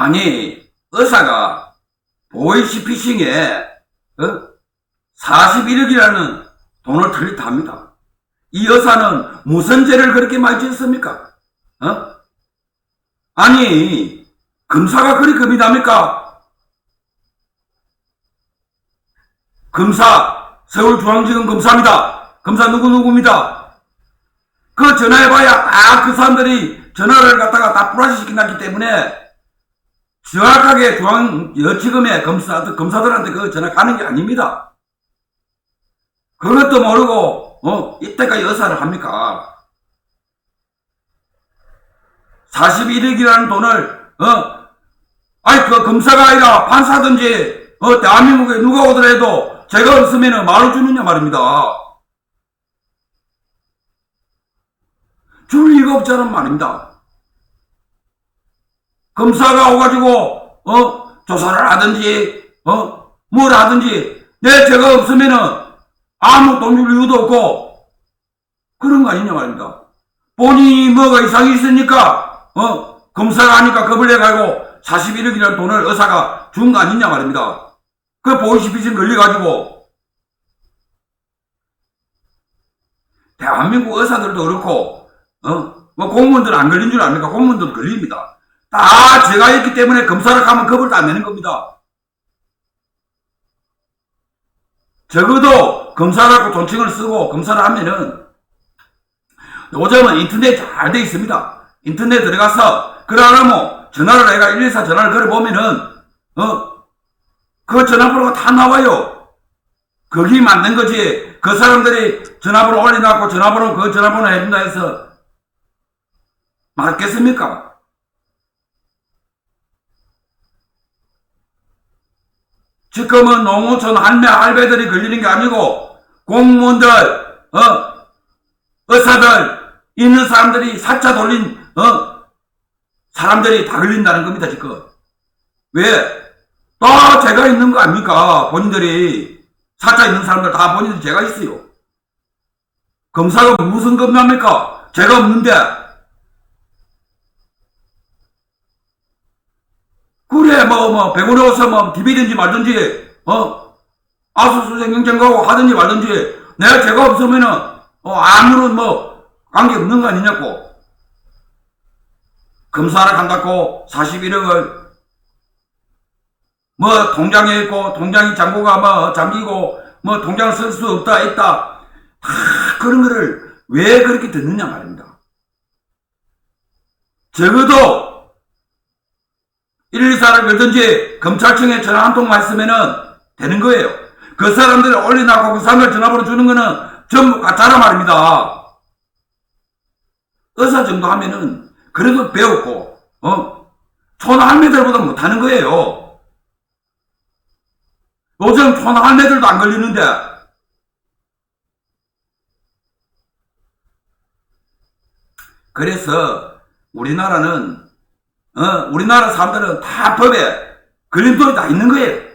아니, 의사가 보이스피싱에 어? 41억이라는 돈을 합니다. 이 여사는 무슨 죄를 그렇게 많이 지었습니까? 어? 아니, 검사가 그리 겁이 납니까? 검사, 서울중앙지검 검사입니다. 검사 누구누구입니다. 그 전화해봐야 아, 그 사람들이 전화를 갖다가 다 시켜놨기 때문에 정확하게 중앙 여지검의 검사, 검사들한테 그 전화 가는 게 아닙니다. 그것도 모르고, 어, 이때까지 여사를 합니까? 41억이라는 돈을, 어, 아니, 그 검사가 아니라 판사든지, 어, 대한민국에 누가 오더라도 제가 없으면 말을 주느냐 말입니다. 줄 리가 없자는 말입니다. 검사가 오가지고, 어, 조사를 하든지, 어, 뭘 하든지, 내 제가 없으면은 아무 돈줄 이유도 없고, 그런 거 아니냐 말입니다. 본인이 뭐가 이상이 있으니까, 어, 검사가 하니까 겁을 내가지고 41억이라는 돈을 의사가 준 거 아니냐 말입니다. 그 보이스피싱 걸려가지고, 대한민국 의사들도 그렇고, 어, 뭐 공무원들은 안 걸린 줄 압니까? 공무원들도 걸립니다. 다 제가 있기 때문에 검사를 가면 겁을 다 내는 겁니다. 적어도 검사라고 존칭을 쓰고 검사를 하면은 요즘은 인터넷 잘 돼 있습니다. 인터넷 들어가서 그러려면 전화를 내가 114 전화를 걸어 보면은 어 그 전화번호가 다 나와요. 거기 맞는 거지. 그 사람들이 전화번호 올려놨고 전화번호 그 전화번호 해준다 해서 맞겠습니까? 지금은 농어촌 할매 할배들이 걸리는 게 아니고 공무원들 어 의사들 있는 사람들이 사차 돌린 어 사람들이 다 걸린다는 겁니다 지금. 왜? 다 죄가 있는 거 아닙니까? 본인들이 사차 있는 사람들 다 본인들 죄가 있어요. 검사가 무슨 겁니까? 죄가 없는데 그래, 뭐, 뭐, 와서 뭐, 디비든지 말든지, 어, 아수수색 경쟁하고 하든지 말든지, 내가 죄가 없으면은, 어, 아무런 뭐, 관계 없는 거 아니냐고. 검사를 간다고 41억을, 뭐, 통장에 있고, 통장이 잔고가 뭐, 잠기고, 뭐, 통장을 쓸 수 없다, 있다. 다 그런 거를 왜 그렇게 듣느냐 말입니다. 적어도, 114를 걸든지 검찰청에 전화 한 통만 했으면은 되는 거예요. 그 사람들이 올려놓고 그 사람들 전화번호 주는 거는 전부 가짜라 말입니다. 의사 정도 하면은 그래도 배웠고, 어? 촌할매들보다 못하는 거예요. 요즘 촌할매들도 안 걸리는데, 그래서 우리나라는 어, 우리나라 사람들은 다 법에 걸림돌이 다 있는 거예요.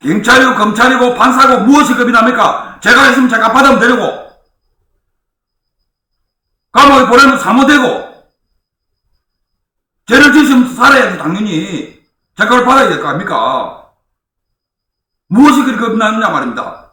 경찰이고 검찰이고 판사고 무엇이 겁이 납니까? 제가 있으면 제가 받으면 되고 감옥에 보내면 사모되고 죄를 지으면 살아야지 당연히 재판을 받아야 될 거 아닙니까? 무엇이 그리 겁이 나느냐 말입니다.